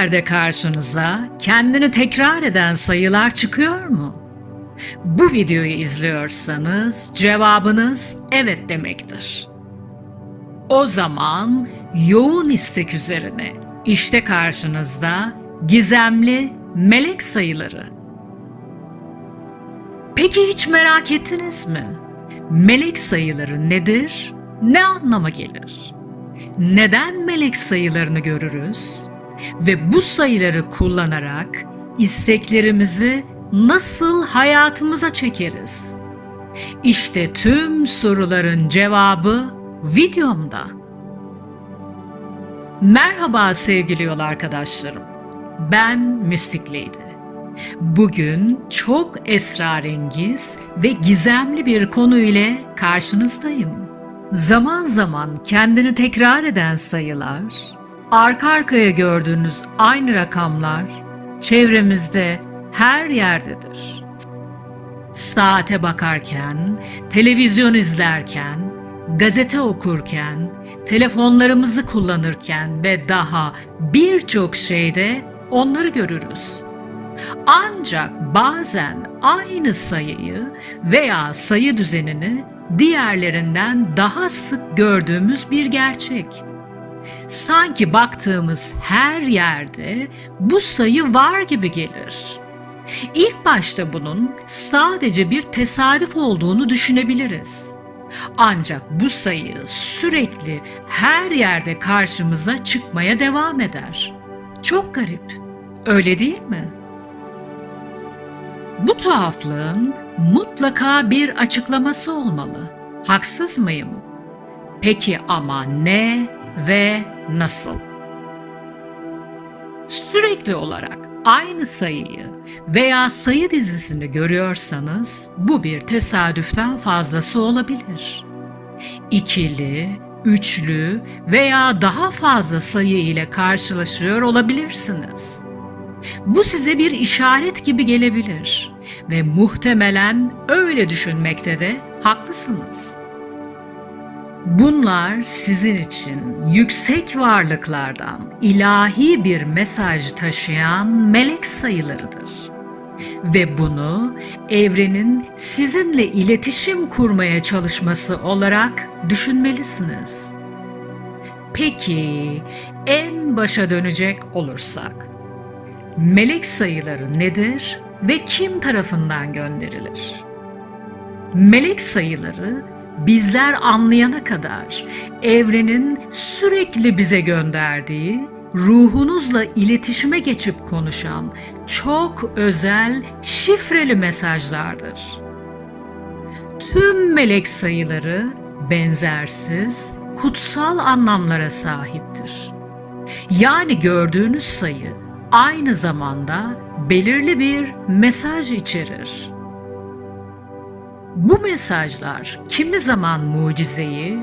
yerde karşınıza kendini tekrar eden sayılar çıkıyor mu? Bu videoyu izliyorsanız cevabınız evet demektir. O zaman yoğun istek üzerine işte karşınızda gizemli melek sayıları. Peki hiç merak ettiniz mi? Melek sayıları nedir? Ne anlama gelir? Neden melek sayılarını görürüz? Ve bu sayıları kullanarak isteklerimizi nasıl hayatımıza çekeriz? İşte tüm soruların cevabı videomda. Merhaba sevgili yol arkadaşlarım. Ben Mystic Lady. Bugün çok esrarengiz ve gizemli bir konu ile karşınızdayım. Zaman zaman kendini tekrar eden sayılar, arka arkaya gördüğünüz aynı rakamlar çevremizde her yerdedir. Saate bakarken, televizyon izlerken, gazete okurken, telefonlarımızı kullanırken ve daha birçok şeyde onları görürüz. Ancak bazen aynı sayıyı veya sayı düzenini diğerlerinden daha sık gördüğümüz bir gerçek. Sanki baktığımız her yerde bu sayı var gibi gelir. İlk başta bunun sadece bir tesadüf olduğunu düşünebiliriz. Ancak bu sayı sürekli her yerde karşımıza çıkmaya devam eder. Çok garip. Öyle değil mi? Bu tuhaflığın mutlaka bir açıklaması olmalı. Haksız mıyım? Peki ama ne ve nasıl? Sürekli olarak aynı sayıyı veya sayı dizisini görüyorsanız bu bir tesadüften fazlası olabilir. İkili, üçlü veya daha fazla sayı ile karşılaşıyor olabilirsiniz. Bu size bir işaret gibi gelebilir ve muhtemelen öyle düşünmekte de haklısınız. Bunlar sizin için yüksek varlıklardan ilahi bir mesaj taşıyan melek sayılarıdır. Ve bunu evrenin sizinle iletişim kurmaya çalışması olarak düşünmelisiniz. Peki en başa dönecek olursak melek sayıları nedir ve kim tarafından gönderilir? Melek sayıları bizler anlayana kadar evrenin sürekli bize gönderdiği, ruhunuzla iletişime geçip konuşan çok özel şifreli mesajlardır. Tüm melek sayıları benzersiz, kutsal anlamlara sahiptir. Yani gördüğünüz sayı aynı zamanda belirli bir mesaj içerir. Bu mesajlar kimi zaman mucizeyi,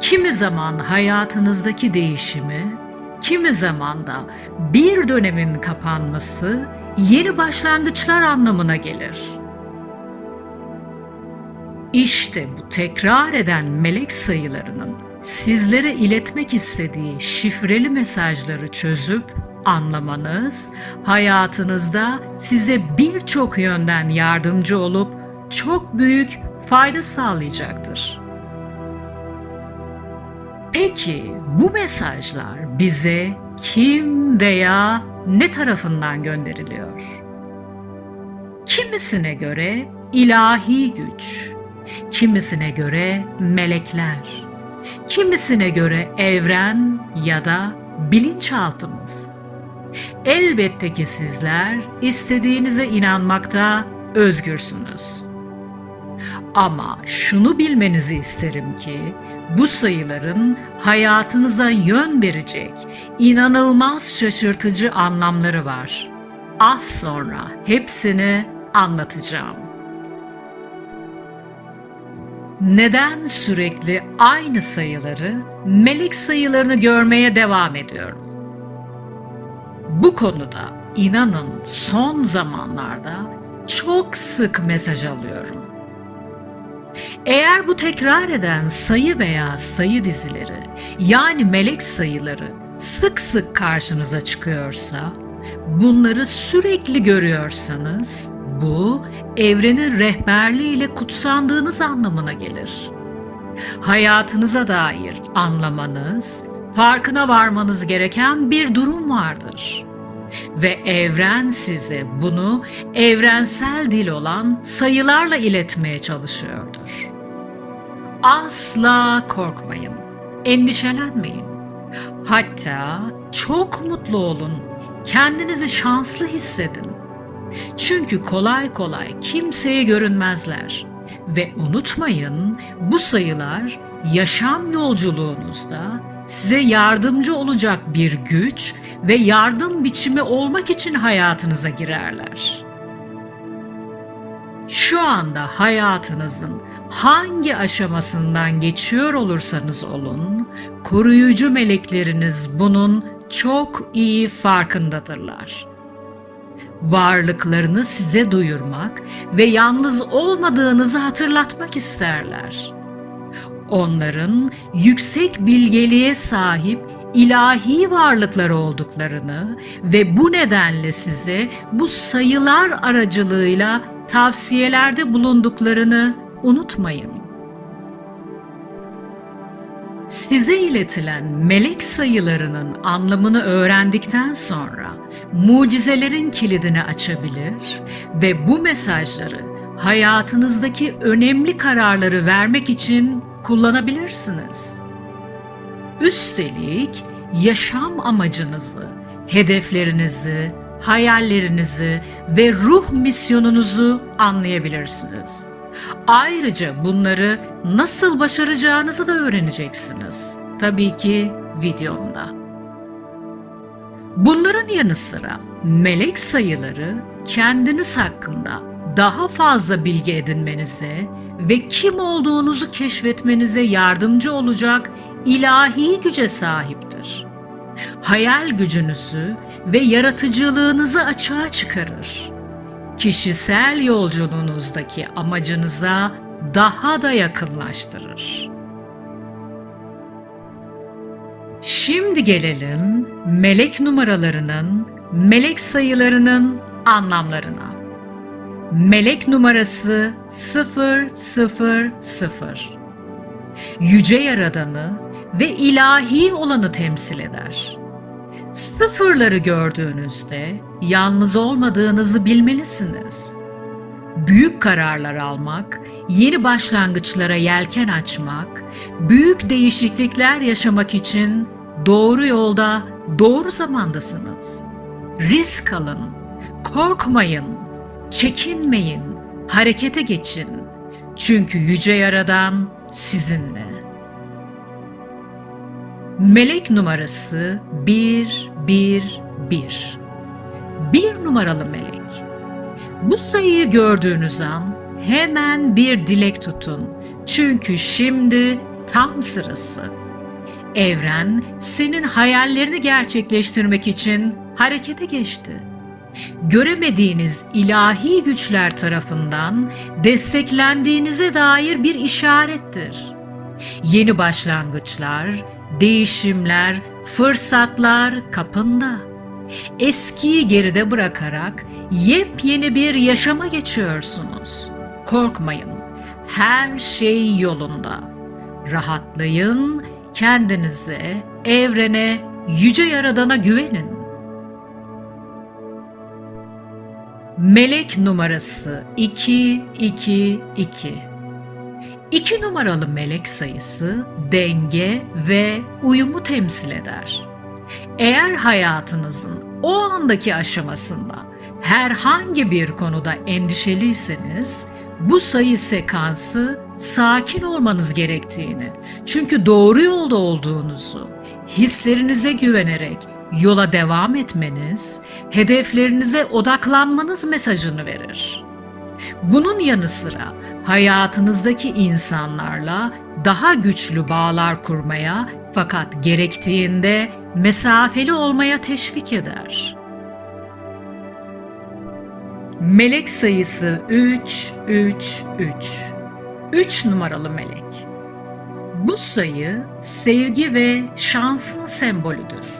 kimi zaman hayatınızdaki değişimi, kimi zaman da bir dönemin kapanması, yeni başlangıçlar anlamına gelir. İşte bu tekrar eden melek sayılarının sizlere iletmek istediği şifreli mesajları çözüp anlamanız hayatınızda size birçok yönden yardımcı olup çok büyük fayda sağlayacaktır. Peki bu mesajlar bize kim veya ne tarafından gönderiliyor? Kimisine göre ilahi güç, kimisine göre melekler, kimisine göre evren ya da bilinçaltımız. Elbette ki sizler istediğinize inanmakta özgürsünüz. Ama şunu bilmenizi isterim ki bu sayıların hayatınıza yön verecek inanılmaz şaşırtıcı anlamları var. Az sonra hepsini anlatacağım. Neden sürekli aynı sayıları, melek sayılarını görmeye devam ediyorum? Bu konuda inanın son zamanlarda çok sık mesaj alıyorum. Eğer bu tekrar eden sayı veya sayı dizileri yani melek sayıları sık sık karşınıza çıkıyorsa, bunları sürekli görüyorsanız bu evrenin rehberliğiyle kutsandığınız anlamına gelir. Hayatınıza dair anlamanız, farkına varmanız gereken bir durum vardır. Ve evren size bunu evrensel dil olan sayılarla iletmeye çalışıyordur. Asla korkmayın, endişelenmeyin. Hatta çok mutlu olun, kendinizi şanslı hissedin. Çünkü kolay kolay kimseye görünmezler. Ve unutmayın bu sayılar yaşam yolculuğunuzda size yardımcı olacak bir güç ve yardım biçimi olmak için hayatınıza girerler. Şu anda hayatınızın hangi aşamasından geçiyor olursanız olun, koruyucu melekleriniz bunun çok iyi farkındadırlar. Varlıklarını size duyurmak ve yalnız olmadığınızı hatırlatmak isterler. Onların yüksek bilgeliğe sahip ilahi varlıklar olduklarını ve bu nedenle size bu sayılar aracılığıyla tavsiyelerde bulunduklarını unutmayın. Size iletilen melek sayılarının anlamını öğrendikten sonra mucizelerin kilidini açabilir ve bu mesajları hayatınızdaki önemli kararları vermek için kullanabilirsiniz. Üstelik yaşam amacınızı, hedeflerinizi, hayallerinizi ve ruh misyonunuzu anlayabilirsiniz. Ayrıca bunları nasıl başaracağınızı da öğreneceksiniz. Tabii ki videomda. Bunların yanı sıra melek sayıları kendiniz hakkında daha fazla bilgi edinmenize ve kim olduğunuzu keşfetmenize yardımcı olacak ilahi güce sahiptir. Hayal gücünüzü ve yaratıcılığınızı açığa çıkarır. Kişisel yolculuğunuzdaki amacınıza daha da yakınlaştırır. Şimdi gelelim melek numaralarının, melek sayılarının anlamlarına. Melek numarası 000 Yüce Yaradanı ve ilahi olanı temsil eder. Sıfırları gördüğünüzde yalnız olmadığınızı bilmelisiniz. Büyük kararlar almak, yeni başlangıçlara yelken açmak, büyük değişiklikler yaşamak için doğru yolda, doğru zamandasınız. Risk alın, korkmayın, çekinmeyin, harekete geçin. Çünkü yüce yaradan sizinle. Melek numarası 111 Bir numaralı melek. Bu sayıyı gördüğünüz an hemen bir dilek tutun. Çünkü şimdi tam sırası. Evren senin hayallerini gerçekleştirmek için harekete geçti. Göremediğiniz ilahi güçler tarafından desteklendiğinize dair bir işarettir. Yeni başlangıçlar, değişimler, fırsatlar kapında. Eskiyi geride bırakarak yepyeni bir yaşama geçiyorsunuz. Korkmayın. Her şey yolunda. Rahatlayın, kendinize, evrene, yüce yaradana güvenin. Melek numarası 222 2 numaralı melek sayısı denge ve uyumu temsil eder. Eğer hayatınızın o andaki aşamasında herhangi bir konuda endişeliyseniz bu sayı sekansı sakin olmanız gerektiğini, çünkü doğru yolda olduğunuzu, hislerinize güvenerek yola devam etmeniz, hedeflerinize odaklanmanız mesajını verir. Bunun yanı sıra hayatınızdaki insanlarla daha güçlü bağlar kurmaya fakat gerektiğinde mesafeli olmaya teşvik eder. Melek sayısı 3 3 3. 3 numaralı melek. Bu sayı sevgi ve şansın sembolüdür.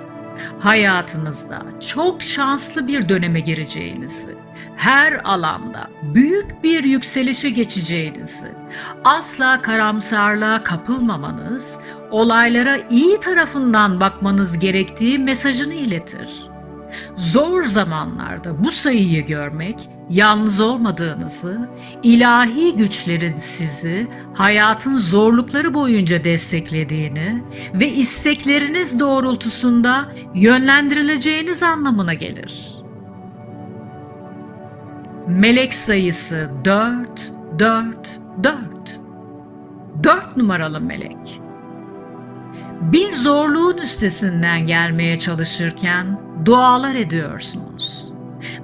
Hayatınızda çok şanslı bir döneme gireceğinizi, her alanda büyük bir yükselişe geçeceğinizi, asla karamsarlığa kapılmamanız, olaylara iyi tarafından bakmanız gerektiği mesajını iletir. Zor zamanlarda bu sayıyı görmek, yalnız olmadığınızı, ilahi güçlerin sizi hayatın zorlukları boyunca desteklediğini ve istekleriniz doğrultusunda yönlendirileceğiniz anlamına gelir. Melek sayısı 4, 4, 4. 4 numaralı melek. Bir zorluğun üstesinden gelmeye çalışırken dualar ediyorsunuz.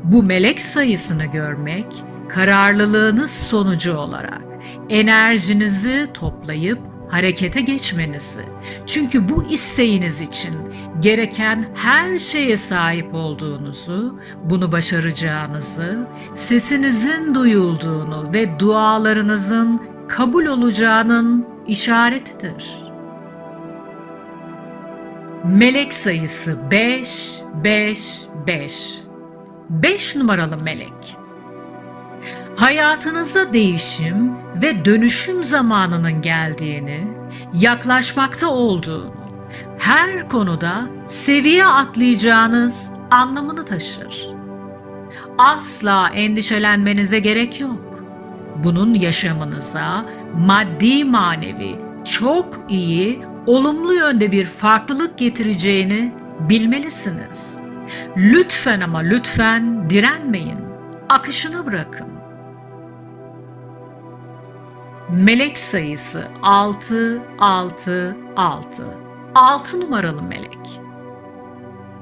Bu melek sayısını görmek, kararlılığınız sonucu olarak enerjinizi toplayıp harekete geçmenizi, çünkü bu isteğiniz için gereken her şeye sahip olduğunuzu, bunu başaracağınızı, sesinizin duyulduğunu ve dualarınızın kabul olacağının işaretidir. Melek sayısı 5, 5, 5. 5 numaralı melek. Hayatınızda değişim ve dönüşüm zamanının geldiğini, yaklaşmakta olduğunu, her konuda seviye atlayacağınız anlamını taşır. Asla endişelenmenize gerek yok. Bunun yaşamınıza maddi manevi çok iyi, olumlu yönde bir farklılık getireceğini bilmelisiniz. Lütfen ama lütfen direnmeyin. Akışını bırakın. Melek sayısı 6 6 6. 6 numaralı melek.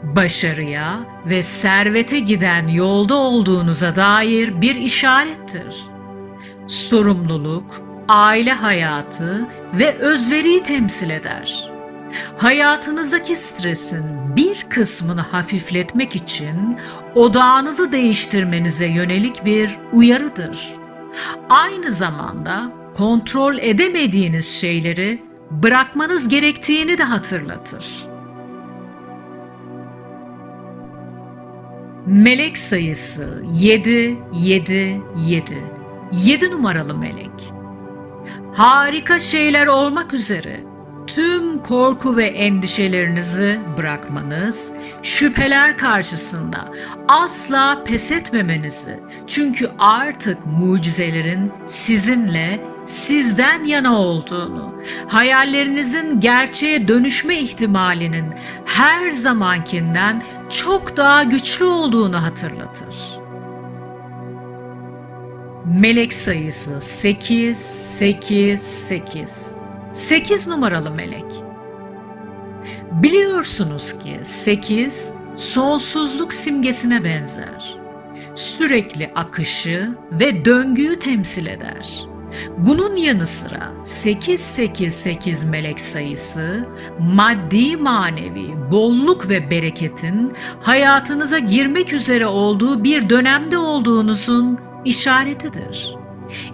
Başarıya ve servete giden yolda olduğunuza dair bir işarettir. Sorumluluk, aile hayatı ve özveriyi temsil eder. Hayatınızdaki stresin bir kısmını hafifletmek için odağınızı değiştirmenize yönelik bir uyarıdır. Aynı zamanda kontrol edemediğiniz şeyleri bırakmanız gerektiğini de hatırlatır. Melek sayısı 7 7 7. 7 numaralı melek. Harika şeyler olmak üzere tüm korku ve endişelerinizi bırakmanız, şüpheler karşısında asla pes etmemenizi, çünkü artık mucizelerin sizinle, sizden yana olduğunu, hayallerinizin gerçeğe dönüşme ihtimalinin her zamankinden çok daha güçlü olduğunu hatırlatır. Melek sayısı 8, 8, 8. 8 numaralı melek. Biliyorsunuz ki 8 sonsuzluk simgesine benzer. Sürekli akışı ve döngüyü temsil eder. Bunun yanı sıra 888 melek sayısı maddi manevi bolluk ve bereketin hayatınıza girmek üzere olduğu bir dönemde olduğunuzun işaretidir.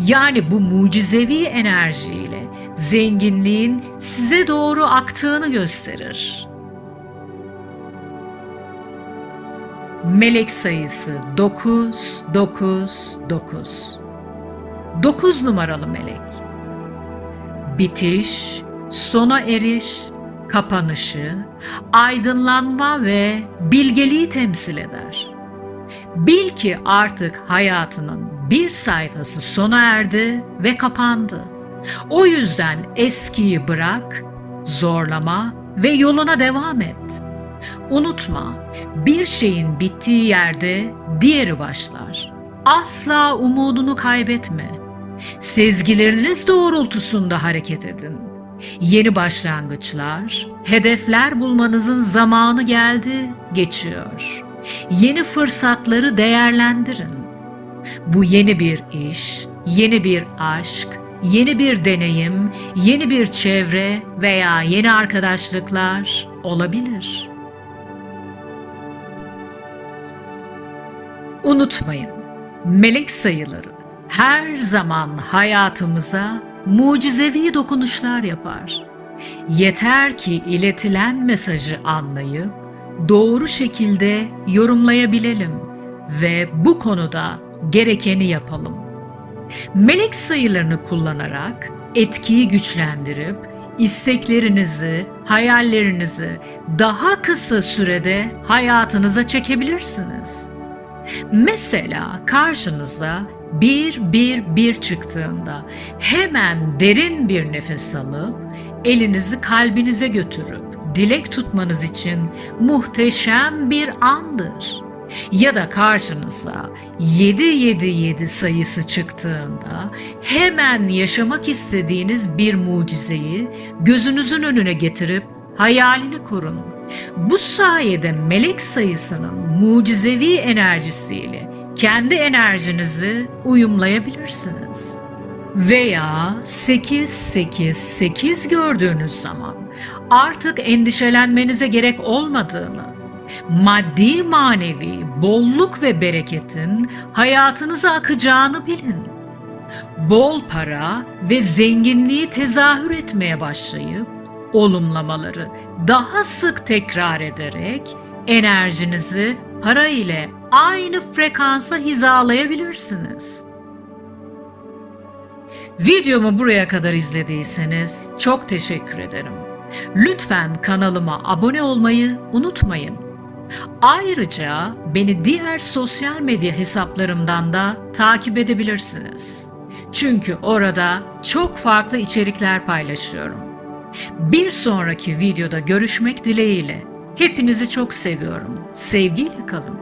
Yani bu mucizevi enerjiyle zenginliğin size doğru aktığını gösterir. Melek sayısı 9 9 9. 9 numaralı melek. Bitiş, sona eriş, kapanışı, aydınlanma ve bilgeliği temsil eder. Bil ki artık hayatının bir sayfası sona erdi ve kapandı. O yüzden eskiyi bırak, zorlama ve yoluna devam et. Unutma, bir şeyin bittiği yerde diğeri başlar. Asla umudunu kaybetme. Sezgileriniz doğrultusunda hareket edin. Yeni başlangıçlar, hedefler bulmanızın zamanı geldi, geçiyor. Yeni fırsatları değerlendirin. Bu yeni bir iş, yeni bir aşk, yeni bir deneyim, yeni bir çevre veya yeni arkadaşlıklar olabilir. Unutmayın, melek sayıları her zaman hayatımıza mucizevi dokunuşlar yapar. Yeter ki iletilen mesajı anlayıp doğru şekilde yorumlayabilelim ve bu konuda gerekeni yapalım. Melek sayılarını kullanarak etkiyi güçlendirip isteklerinizi, hayallerinizi daha kısa sürede hayatınıza çekebilirsiniz. Mesela karşınıza bir bir bir çıktığında hemen derin bir nefes alıp elinizi kalbinize götürüp dilek tutmanız için muhteşem bir andır. Ya da karşınıza 777 sayısı çıktığında hemen yaşamak istediğiniz bir mucizeyi gözünüzün önüne getirip hayalini kurun. Bu sayede melek sayısının mucizevi enerjisiyle kendi enerjinizi uyumlayabilirsiniz. Veya 888 gördüğünüz zaman artık endişelenmenize gerek olmadığını, maddi manevi bolluk ve bereketin hayatınıza akacağını bilin. Bol para ve zenginliği tezahür etmeye başlayıp olumlamaları daha sık tekrar ederek enerjinizi para ile aynı frekansa hizalayabilirsiniz. Videomu buraya kadar izlediyseniz çok teşekkür ederim. Lütfen kanalıma abone olmayı unutmayın. Ayrıca beni diğer sosyal medya hesaplarımdan da takip edebilirsiniz. Çünkü orada çok farklı içerikler paylaşıyorum. Bir sonraki videoda görüşmek dileğiyle. Hepinizi çok seviyorum. Sevgiyle kalın.